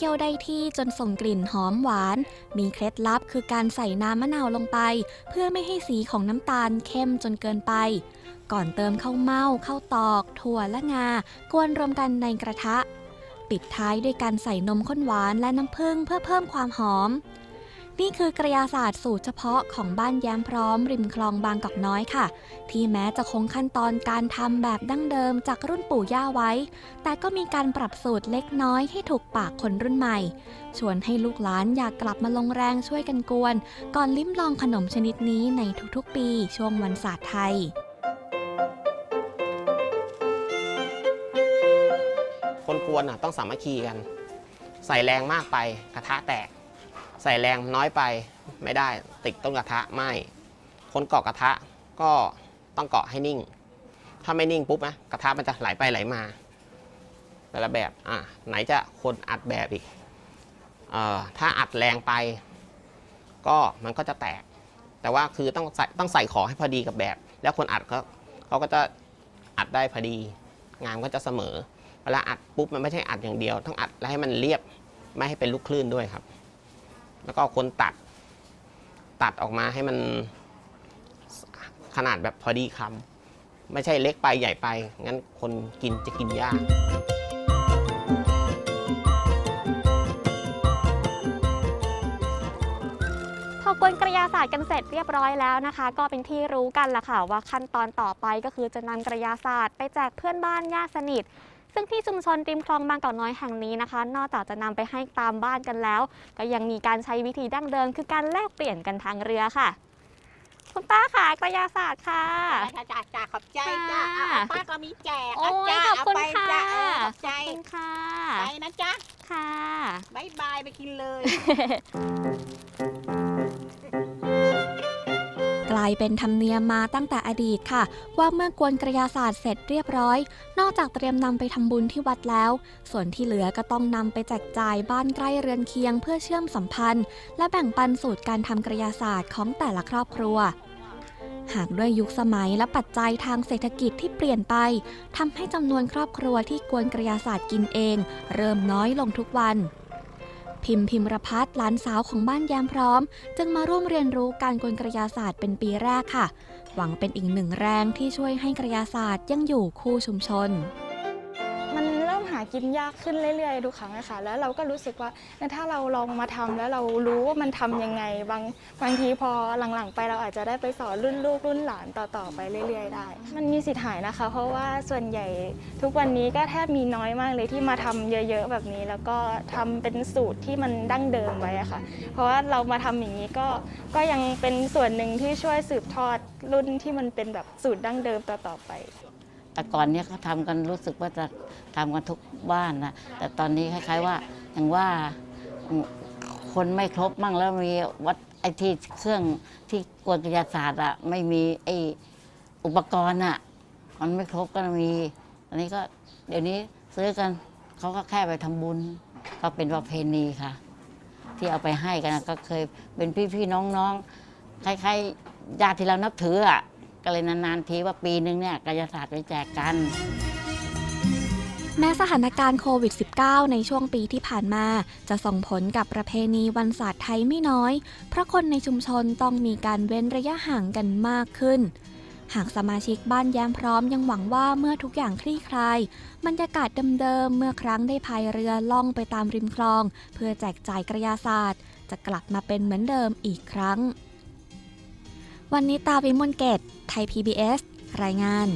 คี่ยวได้ที่จนส่งกลิ่นหอมหวาน มีเคล็ดลับคือการใส่น้ำมะนาวลงไป เพื่อไม่ให้สีของน้ำตาลเข้มจนเกินไป ก่อนเติมข้าวเม่าข้าวตอก ถั่วและงากวนรวมกันในกระทะ ปิดท้ายด้วยการใส่นมข้นหวานและน้ำผึ้งเพื่อเพิ่มความหอม นี่คือกระยาศาสตร์สูตรเฉพาะของบ้านแย้มพร้อม ริมคลองบางกอกน้อยค่ะ ที่แม้จะคงขั้นตอนการทำแบบดั้งเดิมจากรุ่นปู่ย่าไว้ แต่ก็มีการปรับสูตรเล็กน้อยให้ถูกปากคนรุ่นใหม่ ชวนให้ลูกหลานอยากกลับมาลงแรงช่วยกันกวน ก่อนลิ้มลองขนมชนิดนี้ในทุกๆปีช่วงวันศาสตร์ไทยคนกวนต้องสามัคคีกัน ใส่แรงมากไปกระทะแตก ใส่แรงน้อยไปไม่ได้ติดต้นกระทะไหมคนเกาะกระทะก็ต้องเกาะให้นิ่ง ถ้าไม่นิ่งปุ๊บนะกระทะมันจะไหลไปไหลมา แต่ละแบบอะไหนจะคนอัดแบบอีกเอ่อถ้าอัดแรงไป ก็มันก็จะแตก แต่ว่าคือต้องใส่ต้องใส่ขอให้พอดีกับแบบ แล้วคนอัดเขาเขาก็จะอัดได้พอดี งานก็จะเสมอเวลาอัดปุ๊บมันไม่ใช่อัดอย่างเดียว ต้องอัดแล้วให้มันเรียบไม่ให้เป็นลูกคลื่นด้วยครับ แล้วก็คนตัด ตัดออกมาให้มันขนาดแบบพอดีคำไม่ใช่เล็กไปใหญ่ไป งั้นคนกินจะกินยากพอกวนกระยาศาสตร์กันเสร็จเรียบร้อยแล้วนะคะ ก็เป็นที่รู้กันละค่ะว่าขั้นตอนต่อไปก็คือจะนำกระยาศาสตร์ไปแจกเพื่อนบ้านญาติสนิท ซึ่งที่ชุมชนริมคลองบางกอกน้อยแห่งนี้นะคะ นอกจากจะนำไปให้ตามบ้านกันแล้ว ก็ยังมีการใช้วิธีดั้งเดิม คือการแลกเปลี่ยนกันทางเรือค่ะ คุณป้าค่ะกระยาศาสตร์ค่ะจ้าจ้าจ้าขอบใจจ้าค่ะเอาป้าก็มีแจกโอ้ยจ้าขอบคุณเาไปค่ะจ้าเออขอบใจขอบคุณค่ะไปนะจ๊ะค่ะบายบายไปกินเลย เป็นธรรมเนียมมาตั้งแต่อดีตค่ะ ว่าเมื่อกวนกระยาศาสตร์เสร็จเรียบร้อย นอกจากเตรียมนำไปทำบุญที่วัดแล้ว ส่วนที่เหลือก็ต้องนำไปแจกจ่ายบ้านใกล้เรือนเคียงเพื่อเชื่อมสัมพันธ์ และแบ่งปันสูตรการทำกระยาศาสตร์ของแต่ละครอบครัวหากด้วยยุคสมัยและปัจจัยทางเศรษฐกิจที่เปลี่ยนไปทำให้จำนวนครอบครัวที่กวนกระยาศาสตร์กินเอง เริ่มน้อยลงทุกวัน พิมพ์พิมรพัฒน์หลานสาวของบ้านแยมพร้อม จึงมาร่วมเรียนรู้การกวนกระยาศาสตร์เป็นปีแรกค่ะ หวังเป็นอีกหนึ่งแรงที่ช่วยให้กระยาศาสตร์ยังอยู่คู่ชุมชน กินยากขึ้นเรื่อยๆทุกครั้งนะคะแล้วเราก็รู้สึกว่าถ้าเราลองมาทำแล้วเรารู้ว่ามันทำยังไงบางบางทีพอหลังๆ ไปเราอาจจะได้ไปสอนรุ่นลูกรุ่นหลานต่อๆไปเรื่อย ๆ ได้ มันมีสิทธิ์หายนะคะ เพราะว่าส่วนใหญ่ทุกวันนี้ก็แทบมีน้อยมากเลยที่มาทำเยอะ ๆ แบบนี้ แล้วก็ทำเป็นสูตรที่มันดั้งเดิมไว้ค่ะ เพราะว่าเรามาทำอย่างนี้ก็ก็ยังเป็นส่วนหนึ่งที่ช่วยสืบทอดรุ่นที่มันเป็นแบบสูตรดั้งเดิมต่อๆไป แต่ก่อนเนี้ยเขาทำกันรู้สึกว่าจะทำกันทุกบ้านนะแต่ตอนนี้คล้าย ๆว่าอย่างว่าคนไม่ครบมั่งแล้วมีวัดไอ้ที่เครื่องที่กวนกระยาศาสตร์อะไม่มีไอ้อุปกรณ์อะมันไม่ครบก็มี อันนี้ก็เดี๋ยวนี้ซื้อกันเขาก็แค่ไปทำบุญ ก็เป็นประเพณีค่ะ ที่เอาไปให้กันก็เคยเป็นพี่ๆน้องๆคล้ายๆญาติที่เรานับถืออะ ก็เลยนานๆทีว่าปีนึงเนี่ยกายศาสตร์ไปแจกกัน แม้สถานการณ์โควิด -19 ในช่วงปีที่ผ่านมา จะส่งผลกับประเพณีวันศาสตร์ไทยไม่น้อย เพราะคนในชุมชนต้องมีการเว้นระยะห่างกันมากขึ้น หากสมาชิกบ้านแย้มพร้อมยังหวังว่าเมื่อทุกอย่างคลี่คลายบรรยากาศเดิมๆเมื่อครั้งได้พายเรือล่องไปตามริมคลอง เพื่อแจกจ่ายกระยาศาสตร์ จะกลับมาเป็นเหมือนเดิมอีกครั้ง วันนี้ตาวิมลเกตไทย PBS รายงาน